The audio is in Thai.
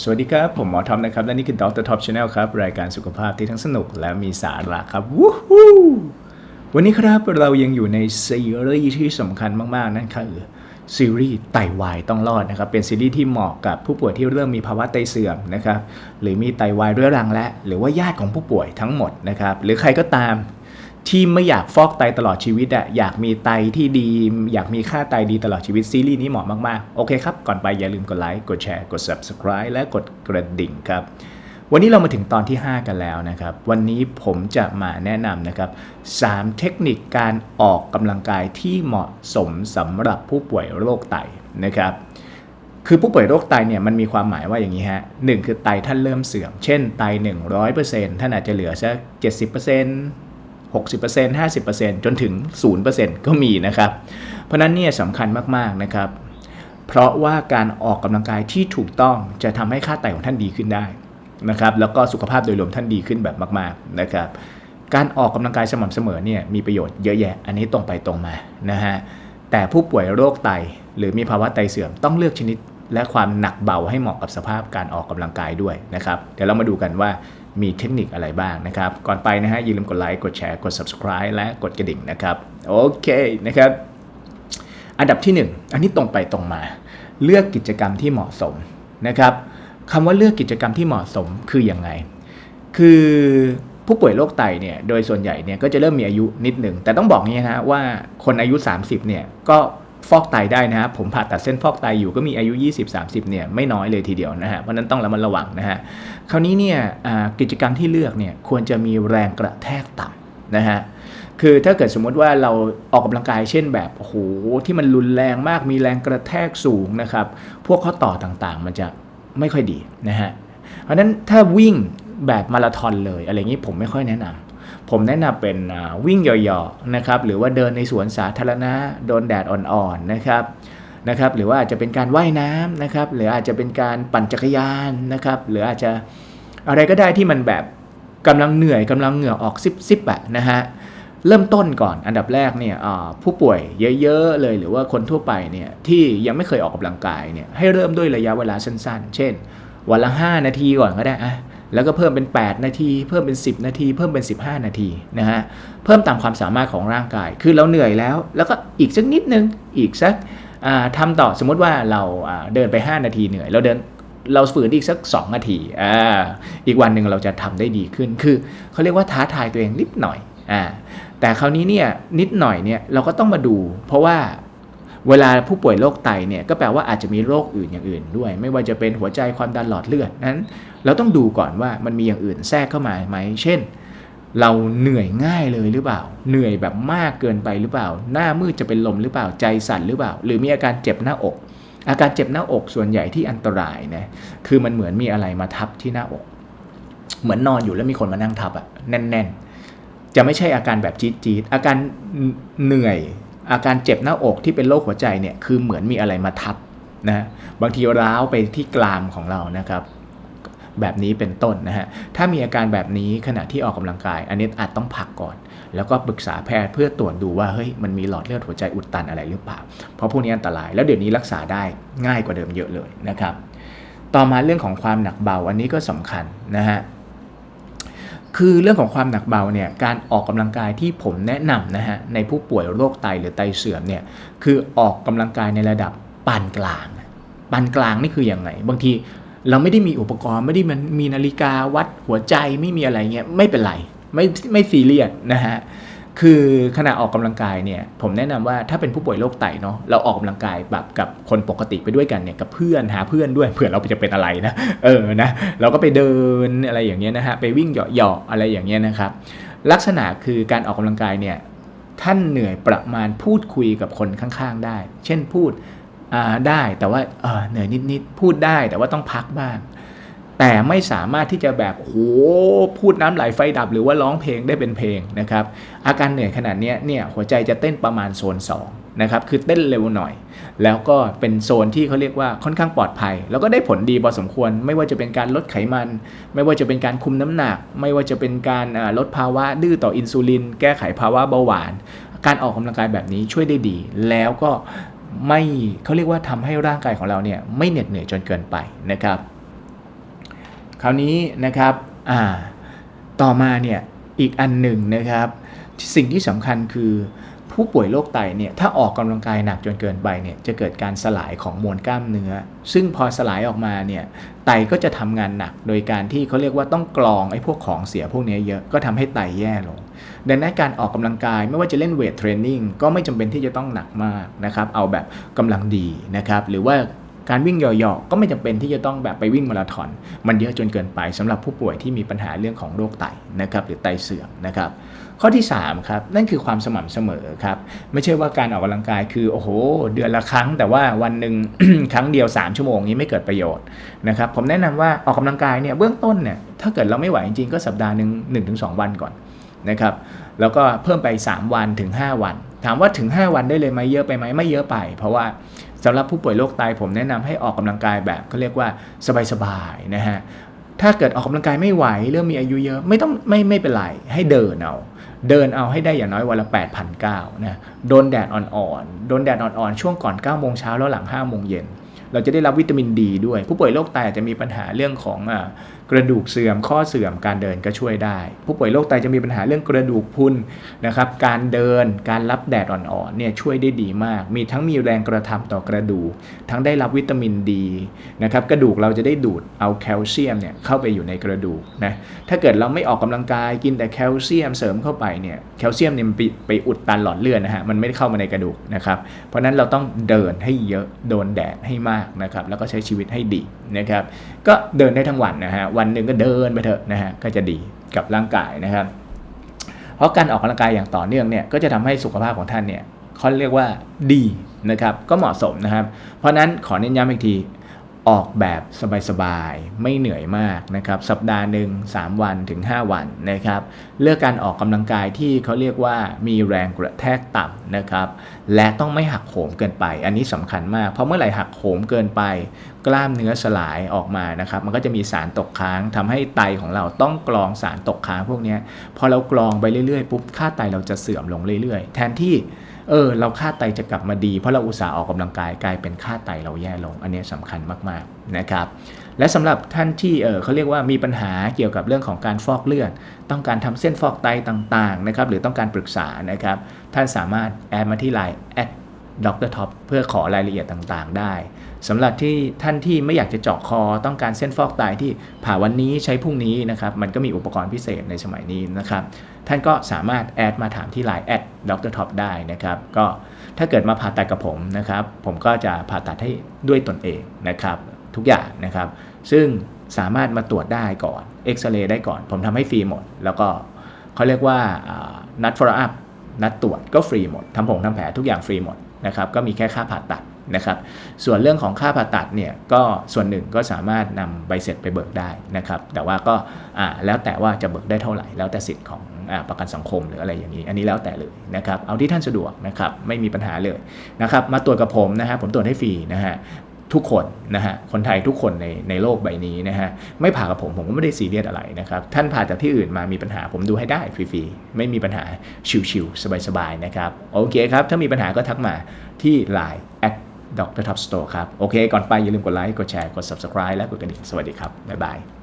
สวัสดีครับ ผมหมอทอมนะครับ และนี่คือดรท็อปชาแนลครับ รายการสุขภาพที่ทั้งสนุกและมีสาระครับวู้ฮู้วันนี้ครับเรายังอยู่ในซีรีส์ที่สำคัญมาก ๆ นั่นคือซีรีส์ไตวายต้องรอดนะครับ เป็นซีรีส์ที่เหมาะกับผู้ป่วยที่เริ่มมีภาวะไตเสื่อมนะครับ หรือมีไตวายเรื้อรังและ หรือว่าญาติของผู้ป่วยทั้งหมดนะครับ หรือใครก็ตาม ที่ไม่อยากฟอกไตตลอดชีวิตอะอยากมีไตที่ดี อยากมีค่าไตดีตลอดชีวิตซีรีส์นี้เหมาะมากๆ โอเคครับ ก่อนไปอย่าลืมกดไลค์กดแชร์กด subscribe และกดกระดิ่งครับ วันนี้เรามาถึงตอนที่ 5 กันแล้วนะครับ วันนี้ผมจะมาแนะนำนะครับ 3 เทคนิคการออกกำลังกายที่เหมาะสมสำหรับผู้ป่วยโรคไตนะครับคือผู้ป่วยโรคไตเนี่ยมันมีความหมายว่าอย่างนี้ฮะหนึ่งคือไตท่านเริ่มเสื่อม เช่นไต 100%ท่านอาจจะเหลือสัก70% 60% 50%จนถึง 0%ก็มีนะครับ เพราะนั้นเนี่ยสำคัญมากๆนะครับ เพราะว่าการออกกำลังกายที่ถูกต้องจะทำให้ค่าไตของท่านดีขึ้นได้นะครับแล้วก็สุขภาพโดยรวมท่านดีขึ้นแบบมาก ๆนะครับ การออกกำลังกายสม่ำเสมอเนี่ยมีประโยชน์เยอะแยะ อันนี้ตรงไปตรงมานะฮะแต่ผู้ป่วยโรคไตหรือมีภาวะไตเสื่อมต้องเลือกชนิดและความหนักเบาให้เหมาะกับสภาพการออกกำลังกายด้วยนะครับ เดี๋ยวเรามาดูกันว่า มีเทคนิคอะไรบ้างนะครับ ก่อนไปนะฮะอย่าลืมกดไลค์กดแชร์กด subscribe และกดกระดิ่งนะครับ โอเคนะครับ อันดับที่ 1 อันนี้ตรงไปตรงมา เลือกกิจกรรมที่เหมาะสมนะครับคำว่าเลือกกิจกรรมที่เหมาะสมคืออย่างไง คือผู้ป่วยโรคไตเนี่ยโดยส่วนใหญ่เนี่ยก็จะเริ่มมีอายุนิดหนึ่งแต่ต้องบอกงี้นะว่าคนอายุ 30เนี่ยก็ ฟอกไตได้นะครับผมผ่าตัดเส้นฟอกไตอยู่ก็มีอายุ 20-30 เนี่ยไม่น้อยเลยทีเดียวนะฮะเพราะนั้นต้องระมัดระวังนะฮะคราวนี้เนี่ยกิจกรรมที่เลือกเนี่ยควรจะมีแรงกระแทกต่ำนะฮะคือถ้าเกิดสมมติว่าเราออกกำลังกายเช่นแบบโอ้โหที่มันรุนแรงมากมีแรงกระแทกสูงนะครับพวกข้อต่อต่างๆ มันจะไม่ค่อยดีนะฮะเพราะนั้นถ้าวิ่งแบบมาราธอนเลยอะไรอย่างนี้ผมไม่ค่อยแนะนำ ผมแนะนำเป็นวิ่งย่อๆนะครับหรือว่าเดินในสวนสาธารณะโดนแดดอ่อนๆนะครับนะครับ หรือว่าอาจจะเป็นการว่ายน้ำนะครับ หรืออาจจะเป็นการปั่นจักรยานนะครับ หรืออาจจะอะไรก็ได้ที่มันแบบกำลังเหนื่อยกำลังเหงื่อออกซิบๆอะนะฮะเริ่มต้นก่อนอันดับแรกเนี่ยผู้ป่วยเยอะๆเลยหรือว่าคนทั่วไปเนี่ยที่ยังไม่เคยออกกำลังกายเนี่ยให้เริ่มด้วยระยะเวลาสั้นๆ เช่น วันละ 5 นาทีก่อนก็ได้อะ แล้วก็เพิ่มเป็น 8 นาที เพิ่มเป็น 10 นาที เพิ่มเป็น 15 นาทีนะฮะ เพิ่มตามความสามารถของร่างกาย คือเราเหนื่อยแล้ว แล้วก็อีกสักนิดนึง อีกสักทำต่อ สมมุติว่าเราเดินไป 5 นาทีเหนื่อย เราเดิน เราฝืนอีกสัก 2 นาทีออีกวันหนึ่งเราจะทำได้ดีขึ้น คือเขาเรียกว่าท้าทายตัวเองนิดหน่อยอแต่คราวนี้เนี่ยนิดหน่อยเนี่ยเราก็ต้องมาดู เพราะว่าเวลาผู้ป่วยโรคไตเนี่ยก็แปลว่าอาจจะมีโรคอื่นอย่างอื่นด้วย ไม่ว่าจะเป็นหัวใจความดันหลอดเลือดนั้น เราต้องดูก่อนว่ามันมีอย่างอื่นแทรกเข้ามาไหม เช่น เราเหนื่อยง่ายเลยหรือเปล่า เหนื่อยแบบมากเกินไปหรือเปล่า หน้ามืดจะเป็นลมหรือเปล่า ใจสั่นหรือเปล่า หรือมีอาการเจ็บหน้าอก อาการเจ็บหน้าอกส่วนใหญ่ที่อันตรายนะ คือมันเหมือนมีอะไรมาทับที่หน้าอก เหมือนนอนอยู่แล้วมีคนมานั่งทับอะแน่น ๆ จะไม่ใช่อาการแบบจี๊ดจี๊ดอาการเหนื่อย อาการเจ็บหน้าอกที่เป็นโรคหัวใจเนี่ย คือเหมือนมีอะไรมาทับนะ บางทีร้าวไปที่กรามของเรานะครับ แบบนี้เป็นต้นนะฮะ ถ้ามีอาการแบบนี้ขณะที่ออกกำลังกาย อันนี้อาจต้องพักก่อน แล้วก็ปรึกษาแพทย์เพื่อตรวจดูว่าเฮ้ยมันมีหลอดเลือดหัวใจอุดตันอะไรหรือเปล่า เพราะพวกนี้อันตราย แล้วเดี๋ยวนี้รักษาได้ง่ายกว่าเดิมเยอะเลยนะครับ ต่อมาเรื่องของความหนักเบาอันนี้ก็สำคัญนะฮะคือเรื่องของความหนักเบาเนี่ยการออกกำลังกายที่ผมแนะนำนะฮะในผู้ป่วยโรคไตหรือไตเสื่อมเนี่ยคือออกกำลังกายในระดับปานกลางปานกลางนี่คืออย่างไรบางที เราไม่ได้มีอุปกรณ์ไม่ได้มันมีนาฬิกาวัดหัวใจไม่มีอะไรเงี้ยไม่เป็นไรไม่ไม่ซีเรียสนะฮะคือขณะออกกำลังกายเนี่ยผมแนะนำว่าถ้าเป็นผู้ป่วยโรคไตเนาะเราออกกำลังกายแบบกับคนปกติไปด้วยกันเนี่ยกับเพื่อนหาเพื่อนด้วยเผื่อเราจะเป็นอะไรนะเออนะเราก็ไปเดินอะไรอย่างเงี้ยนะฮะไปวิ่งเหยาะๆอะไรอย่างเงี้ยนะครับลักษณะคือการออกกำลังกายเนี่ยท่านเหนื่อยประมาณพูดคุยกับคนข้างๆ ได้ เช่นพูด ได้แต่ว่าเหนื่อยนิดๆพูดได้แต่ว่าต้องพักบ้าง แต่ไม่สามารถที่จะแบบโหพูดน้ำไหลไฟดับ หรือว่าร้องเพลงได้เป็นเพลงนะครับอาการเหนื่อยขนาดนี้เนี่ยหัวใจจะเต้นประมาณโซน 2นะครับคือเต้นเร็วหน่อย แล้วก็เป็นโซนที่เขาเรียกว่าค่อนข้างปลอดภัย แล้วก็ได้ผลดีพอสมควร ไม่ว่าจะเป็นการลดไขมัน ไม่ว่าจะเป็นการคุมน้ำหนัก ไม่ว่าจะเป็นการลดภาวะดื้อต่ออินซูลิน แก้ไขภาวะเบาหวาน การออกกำลังกายแบบนี้ช่วยได้ดี แล้วก็ ไม่เขาเรียกว่าทำให้ร่างกายของเราเนี่ยไม่เหน็ดเหนื่อยจนเกินไปนะครับ คราวนี้นะครับอ่าต่อมาเนี่ยอีกอันหนึ่งนะครับ สิ่งที่สำคัญคือ ผู้ป่วยโรคไตเนี่ยถ้าออกกำลังกายหนักจนเกินไปเนี่ยจะเกิดการสลายของมวลกล้ามเนื้อ ซึ่งพอสลายออกมาเนี่ยไตก็จะทำงานหนัก โดยการที่เขาเรียกว่าต้องกรองไอ้พวกของเสียพวกนี้เยอะก็ทำให้ไตแย่ลง ดังนั้นการออกกำลังกายไม่ว่าจะเล่นเวทเทรนนิ่งก็ไม่จำเป็นที่จะต้องหนักมากนะครับเอาแบบกำลังดีนะครับหรือว่า การวิ่งเหยาะๆก็ไม่จำเป็นที่จะต้องแบบไปวิ่งมาราธอน มันเยอะจนเกินไปสำหรับผู้ป่วยที่มีปัญหาเรื่องของโรคไตนะครับหรือไตเสื่อมนะครับข้อที่3ครับนั่นคือความสม่ำเสมอครับไม่ใช่ว่าการออกกำลังกายคือโอ้โห เดือนละครั้ง แต่ว่าวันหนึ่งครั้งเดียว 3 ชั่วโมงนี้ไม่เกิดประโยชน์นะครับผมแนะนำว่าออกกำลังกายเนี่ยเบื้องต้นเนี่ยถ้าเกิดเราไม่ไหวจริงๆก็สัปดาห์หนึ่ง1-2 วันก่อนนะครับแล้วก็เพิ่มไป 3 วันถึง 5 วัน ถามว่าถึง 5 วันได้เลยไหมเยอะไปไหมไม่เยอะไป เพราะว่า สำหรับผู้ป่วยโรคไตผมแนะนำให้ออกกำลังกายแบบเขาเรียกว่าสบายๆนะฮะถ้าเกิดออกกำลังกายไม่ไหวเริ่มมีอายุเยอะไม่ต้องไม่ไม่เป็นไรให้เดินเอาเดินเอาให้ได้อย่างน้อยวันละ8,900นะโดนแดดอ่อนๆโดนแดดอ่อนๆช่วงก่อน9โมงเช้าแล้วหลัง5โมงเย็นเราจะได้รับวิตามินดีด้วย ผู้ป่วยโรคไตอาจจะมีปัญหาเรื่องของอกระดูกเสื่อมข้อเสื่อมการเดินก็ช่วยได้ ผู้ป่วยโรคไตจะมีปัญหาเรื่องกระดูกพุนนะครับการเดินการรับแดดอ่อนๆเนี่ยช่วยได้ดีมาก มีทั้งมีแรงกระทำต่อกระดูก ทั้งได้รับวิตามินดีนะครับกระดูกเราจะได้ดูดเอาแคลเซียมเนี่ยเข้าไปอยู่ในกระดูกนะถ้าเกิดเราไม่ออกกำลังกายกินแต่แคลเซียมเสริมเข้าไปเนี่ยแคลเซียมเนี่ยมันไปไปอุดตันหลอดเลือดนะฮะมันไม่ได้เข้ามาในกระดูกนะครับเพราะนั้นเราต้องเดินให้เยอะโดนแดดให้มากนะครับแล้วก็ใช้ชีวิตให้ดีนะครับก็เดินได้ทั้งวันนะฮะวันหนึ่งก็เดินไปเถอะนะฮะก็จะดีกับร่างกายนะครับ เพราะการออกกำลังกายอย่างต่อเนื่องเนี่ยก็จะทำให้สุขภาพของท่านเนี่ยเขาเรียกว่าดีนะครับก็เหมาะสมนะครับ เพราะนั้นขอเน้นย้ำอีกที ออกแบบสบายๆ ไม่เหนื่อยมากนะครับ สัปดาห์หนึ่ง3 วันถึง 5 วันนะครับ เลือกการออกกำลังกายที่เขาเรียกว่ามีแรงกระแทกต่ำนะครับ และต้องไม่หักโหมเกินไป อันนี้สำคัญมาก เพราะเมื่อไหร่หักโหมเกินไป กล้ามเนื้อสลายออกมานะครับ มันก็จะมีสารตกค้างทำให้ไตของเราต้องกรองสารตกค้างพวกนี้ พอเรากรองไปเรื่อยๆปุ๊บ ค่าไตเราจะเสื่อมลงเรื่อยๆ แทนที่ เออ เราค่าไตจะกลับมาดี เพราะเราอุตส่าห์ออกกำลังกายกลายเป็นค่าไตเราแย่ลง อันนี้สำคัญมากๆนะครับ และสำหรับท่านที่เออเขาเรียกว่ามีปัญหาเกี่ยวกับเรื่องของการฟอกเลือด ต้องการทำเส้นฟอกไตต่างๆนะครับหรือต้องการปรึกษานะครับ ท่านสามารถแอดมาที่ไลน์แอดดรท็อปเพื่อขอรายละเอียดต่างๆ ได้ สำหรับที่ท่านที่ไม่อยากจะเจาะคอต้องการเส้นฟอกไตที่ผ่าวันนี้ใช้พรุ่งนี้นะครับมันก็มีอุปกรณ์พิเศษในสมัยนี้นะครับท่านก็สามารถแอดมาถามที่ไลน์แอดดรท็อปได้นะครับก็ถ้าเกิดมาผ่าตัดกับผมนะครับผมก็จะผ่าตัดให้ด้วยตนเองนะครับทุกอย่างนะครับ ซึ่งสามารถมาตรวจได้ก่อนเอ็กซเรย์ได้ก่อน ผมทำให้ฟรีหมด แล้วก็เขาเรียกว่านัด follow up นัดตรวจก็ฟรีหมดทำผงทำแผลทุกอย่างฟรีหมดนะครับก็มีแค่ค่าผ่าตัด นะครับ ส่วนเรื่องของค่าผ่าตัดเนี่ยก็ส่วนหนึ่งก็สามารถนำใบเสร็จไปเบิกได้นะครับ แต่ว่าก็แล้วแต่ว่าจะเบิกได้เท่าไหร่ แล้วแต่สิทธิ์ของอประกันสังคมหรืออะไรอย่างนี้ อันนี้แล้วแต่เลยนะครับ เอาที่ท่านสะดวกนะครับ ไม่มีปัญหาเลยนะครับ มาตรวจกับผมนะฮะ ผมตรวจให้ฟรีนะฮะทุกคนนะฮะ คนไทยทุกคนในในโลกใบนี้นะฮะ ไม่ผ่ากับผมผมก็ไม่ได้ซีเรียสอะไรนะครับ ท่านผ่าจากที่อื่นมามีปัญหาผมดูให้ได้ฟรีๆ ไม่มีปัญหาชิวๆสบายๆนะครับ โอเคครับ ถ้ามีปัญหาก็ทักมาที่ Line แอด ดรท็อปสโตร์ครับ โอเค ก่อนไปอย่าลืมกดไลค์ กดแชร์ กด subscribe และกดกระดิ่ง สวัสดีครับ บ๊ายบาย